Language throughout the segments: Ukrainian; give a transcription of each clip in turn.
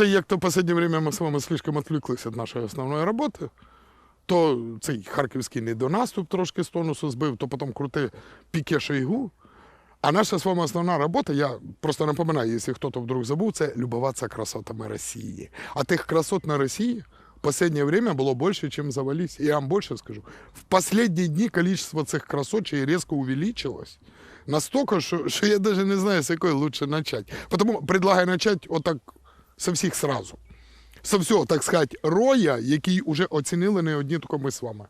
Просто як-то в последнее время ми з вами слишком отвлеклись від нашої основної роботи. То цей харківський недонаступ трошки з тонусу збив, то потім крути піке Шойгу. А наша з вами основна робота, я просто напоминаю, якщо хтось вдруг забув, це любуватися красотами Росії. А тих красот на Росії в последнее время було більше, ніж завались. Я вам більше скажу. В последние дні количество цих красот ще й різко увеличилось. Настолько, що, що я даже не знаю, з якої лучше начать. Потому предлагаю начать отак со всіх сразу. Со всього, так сказати, роя, який уже оцінили не одні, тільки ми з вами.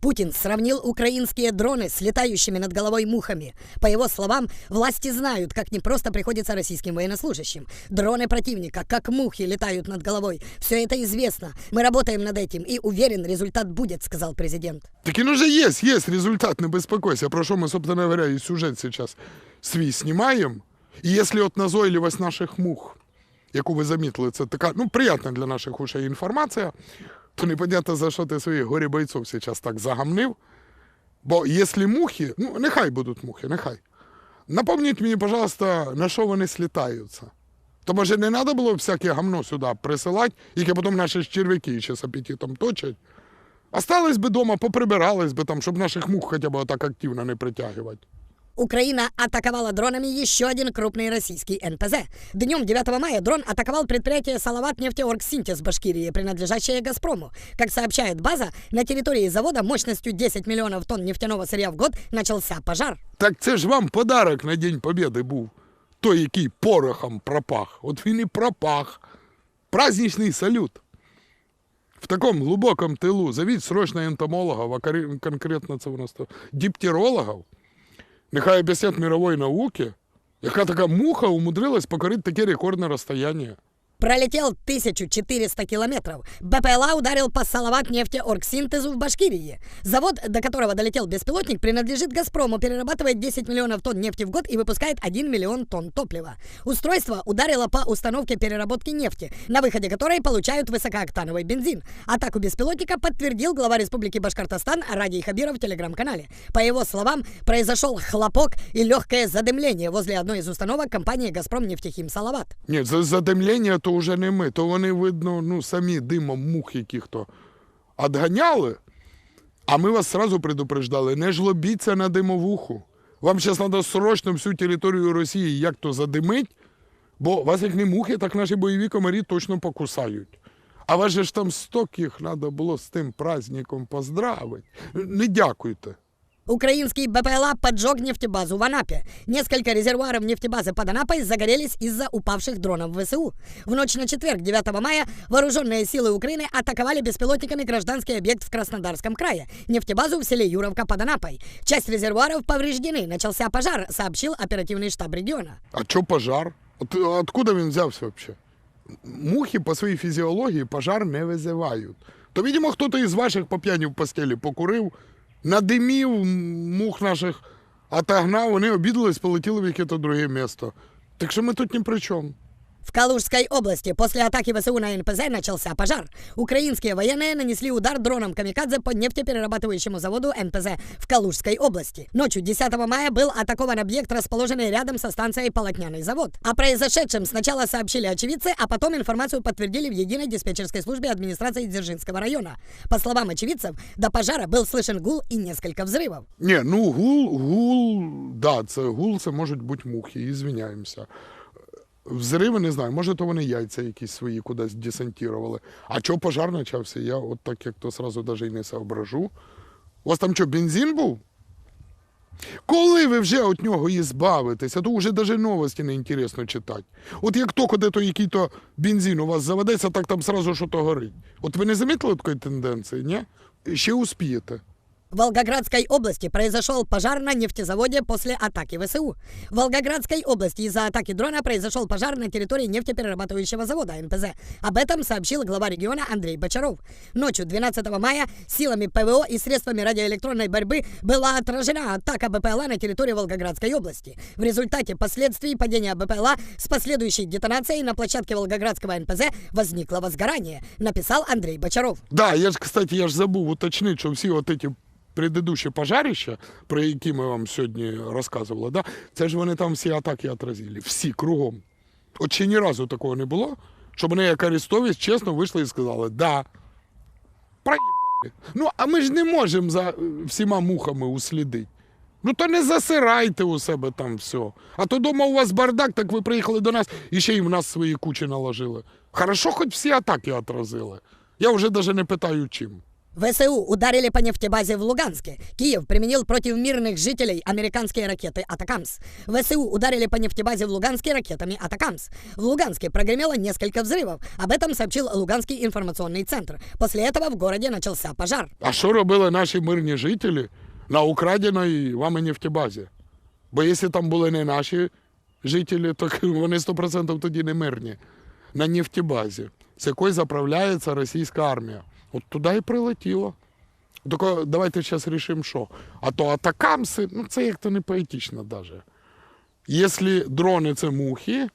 Путин сравнил украинские дроны с летающими над головой мухами. По его словам, власти знают, как непросто приходится российским военнослужащим. Дроны противника, как мухи, летают над головой. Все это известно. Мы работаем над этим и уверен, результат будет, сказал президент. Так він уже є, є результат, не безпокойся. Про що ми, собственно говоря, і сюжет зараз свій знімаємо. І якщо от назойливость наших мух, яку ви замітили, це така, ну, приятна для наших ушей інформація, то непонятно, за що ти своїх горі бойців зараз так загамнив. Бо якщо мухи, ну, нехай будуть мухи, нехай. Напомніть мені, пожалуйста, на що вони слітаються. То може не треба було всяке гамно сюди присилати, яке потім наші черв'яки ще з апетитом точать. Остались би дома, поприбирались би там, щоб наших мух хоча б так активно не притягувати. Украина атаковала дронами еще один крупный российский НПЗ. Днем 9 мая дрон атаковал предприятие «Салават нефтеоргсинтез» Башкирии, принадлежащее «Газпрому». Как сообщает база, на территории завода мощностью 10 миллионов тонн нефтяного сырья в год начался пожар. Так це ж вам подарок на День Побєди був. Той, який порохом пропах. От він і пропах. Праздничний салют. В такому глибокому тилу зовіть срочно ентомологів, а кори- конкретно це у нас то діптірологів. Нехай об'яснять мирової науки, яка така муха умудрилась покорити таке рекордне розстояння. Пролетел 1400 километров. БПЛА ударил по Салават нефтеоргсинтезу в Башкирии. Завод, до которого долетел беспилотник, принадлежит «Газпрому», перерабатывает 10 миллионов тонн нефти в год и выпускает 1 миллион тонн топлива. Устройство ударило по установке переработки нефти, на выходе которой получают высокооктановый бензин. Атаку беспилотника подтвердил глава Республики Башкортостан Радий Хабиров в телеграм-канале. По его словам, произошел хлопок и легкое задымление возле одной из установок компании «Газпром нефтехим Салават». Ні, за задимлення то вже не ми, то вони, видно, ну, самі димом мух яких-то отганяли. А ми вас сразу предупреждали, не жлобіться на димовуху. Вам зараз треба срочно всю територію Росії як то задимить, бо вас як не мухи, так наші бойові комарі точно покусають. А вас же ж там сток їх треба було з тим праздником поздравити. Не дякуйте. Украинский БПЛА поджег нефтебазу в Анапе. Несколько резервуаров нефтебазы под Анапой загорелись из-за упавших дронов ВСУ. В ночь на четверг, 9 мая, вооруженные силы Украины атаковали беспилотниками гражданский объект в Краснодарском крае, нефтебазу в селе Юровка под Анапой. Часть резервуаров повреждены, начался пожар, сообщил оперативный штаб региона. А чо пожар? От, откуда він взявся взагалі? Мухи по своїй фізіології пожар не визивають. То, видимо, хтось із ваших по п'яні в постелі покурив, Надимів мух наших, отогнав, вони обідались, полетіли в яке-то друге місто. Так що ми тут ні при чому. В Калужской области после атаки ВСУ на НПЗ начался пожар. Украинские военные нанесли удар дроном «Камикадзе» по нефтеперерабатывающему заводу НПЗ в Калужской области. Ночью 10 мая был атакован объект, расположенный рядом со станцией «Полотняный завод». О произошедшем сначала сообщили очевидцы, а потом информацию подтвердили в единой диспетчерской службе администрации Дзержинского района. По словам очевидцев, до пожара был слышен гул и несколько взрывов. Ні, ну гул, гул, да, це гул, це можуть бути мухи, і звиняємося. Взриви не знаю, може, то вони яйця якісь свої кудись десантували. А чого пожар почався, я от так як то сразу навіть і не соображу. У вас там що, бензин був? Коли ви вже від нього і збавитеся, то вже навіть новості не інтересно читати. От як тільки де-то який-то бензин у вас заведеться, так там сразу що то горить. От ви не замітили такої тенденції, ні? Ще успієте. В Волгоградской области произошел пожар на нефтезаводе после атаки ВСУ. В Волгоградской области из-за атаки дрона произошел пожар на территории нефтеперерабатывающего завода НПЗ. Об этом сообщил глава региона Андрей Бочаров. Ночью 12 мая силами ПВО и средствами радиоэлектронной борьбы была отражена атака БПЛА на территории Волгоградской области. В результате последствий падения БПЛА с последующей детонацией на площадке Волгоградского НПЗ возникло возгорание, написал Андрей Бочаров. Да, я ж, кстати, я ж забув уточнити, що всі от ці предыдущі пожарища, про які ми вам сьогодні розказували, да, це ж вони там всі атаки отразили. Всі кругом. От ще ні разу такого не було, Щоб вони як арестовість чесно вийшли і сказали, да, проїбали. Ну, а ми ж не можемо за всіма мухами услідити. Ну то не засирайте у себе там все. А то дома у вас бардак, так ви приїхали до нас і ще й в нас свої кучі наложили. Хорошо, хоч всі атаки отразили. Я вже навіть не питаю чим. ВСУ ударили по нефтебазе в Луганске. Киев применил против мирных жителей американские ракеты «Атакамс». ВСУ ударили по нефтебазе в Луганске ракетами «Атакамс». В Луганске прогремело несколько взрывов. Об этом сообщил Луганский информационный центр. После этого в городе начался пожар. А що робили наші мирні жителі на украденій вами нефтебазі? Бо якщо там були не наші жителі, то вони 100% тоді не мирні. На нефтебазі, з якої заправляється російська армія. От туди і прилетіло. Тільки давайте зараз рішимо, що. А то атакамси, ну це як-то не поетично навіть. Якщо дрони це мухи,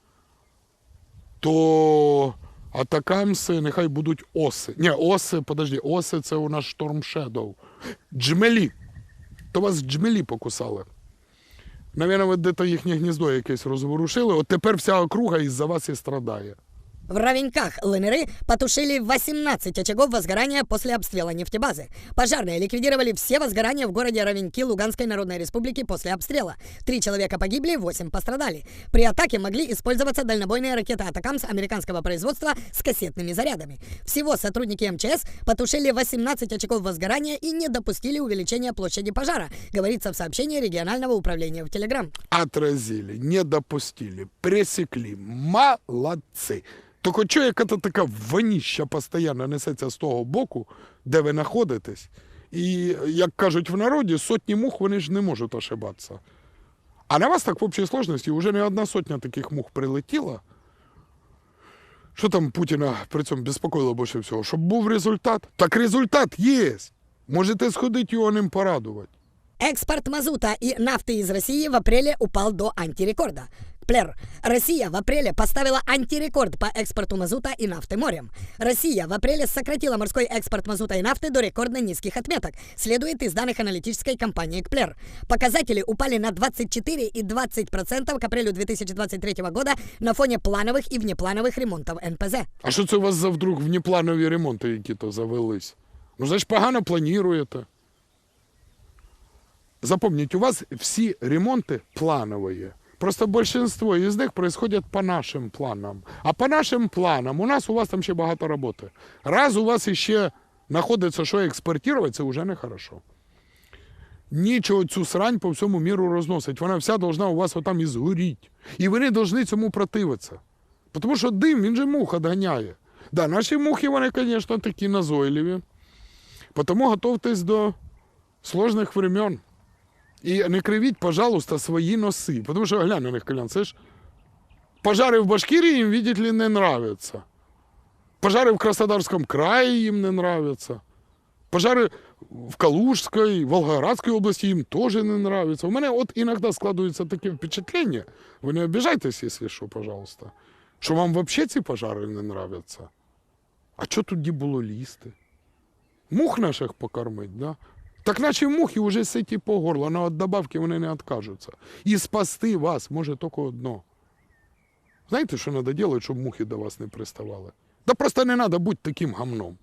то атакамси нехай будуть оси. Ні, оси, подожди, оси це у нас Storm Shadow. Джмелі. То вас джмелі покусали. Навірно, ви десь їхнє гніздо якесь розворушили. От тепер вся округа із-за вас і страдає. В Равеньках ЛНРы потушили 18 очагов возгорания после обстрела нефтебазы. Пожарные ликвидировали все возгорания в городе Равеньки Луганской Народной Республики после обстрела. Три человека погибли, восемь пострадали. При атаке могли использоваться дальнобойные ракеты «Атакамс» американского производства с кассетными зарядами. Всего сотрудники МЧС потушили 18 очагов возгорания и не допустили увеличения площади пожара, говорится в сообщении регионального управления в Телеграм. Отразили, не допустили, пресекли. Молодці. Тільки чого яка-то така воніща постійно несеться з того боку, де ви знаходитесь. І, як кажуть в народі, сотні мух вони ж не можуть ошибатися. А на вас так в общій сложності вже не одна сотня таких мух прилетіла. Що там Путіна при цьому безпокоїло більше всього? Щоб був результат? Так результат є. Можете сходити його ним порадувати. Экспорт мазута и нафты из России в апреле упал до антирекорда. Плер. Россия в апреле поставила антирекорд по экспорту мазута и нафты морем. Россия в апреле сократила морской экспорт мазута и нафты до рекордно низких отметок, следует из данных аналитической компании Кплер. Показатели упали на 24 и 20% к апрелю 2023 года на фоне плановых и внеплановых ремонтов НПЗ. А що це у вас за вдруг внепланові ремонти які-то завелись? Ну, значить, погано плануєте. Запомніть, у вас всі ремонти планові. Просто большинство із них происходят по нашим планам. А по нашим планам у нас у вас там ще багато роботи. Раз у вас іще знаходиться, що експортувати, це вже не хорошо. Нічого цю срань по всьому міру розносить. Вона вся должна у вас отам і згоріть. І ви не повинні цьому противитися. Тому що дим, він же мух відганяє. Да, наші мухи, вони, звісно, такі назойливі. Тому готовтесь до сложних времен. І не кривіть, пожалуйста, свої носи. Тому що глянь на них, Колян, це ж пожари в Башкирії їм, видите ли, не нравятся. Пожари в Краснодарському краї їм не нравятся. Пожари в Калужській, Волгоградській області їм теж не нравятся. У мене от іноді складується таке впечатлення, ви не обіжайтесь, якщо що, пожалуйста, що вам взагалі ці пожари не нравятся. А що тоді було лізти? Мух наших покормить, да? Так наче мухи вже ситі по горло, але від добавки вони не відкажуться. І спасти вас може тільки одно. Знаєте, що треба робити, щоб мухи до вас не приставали? Да просто не треба бути таким гамном.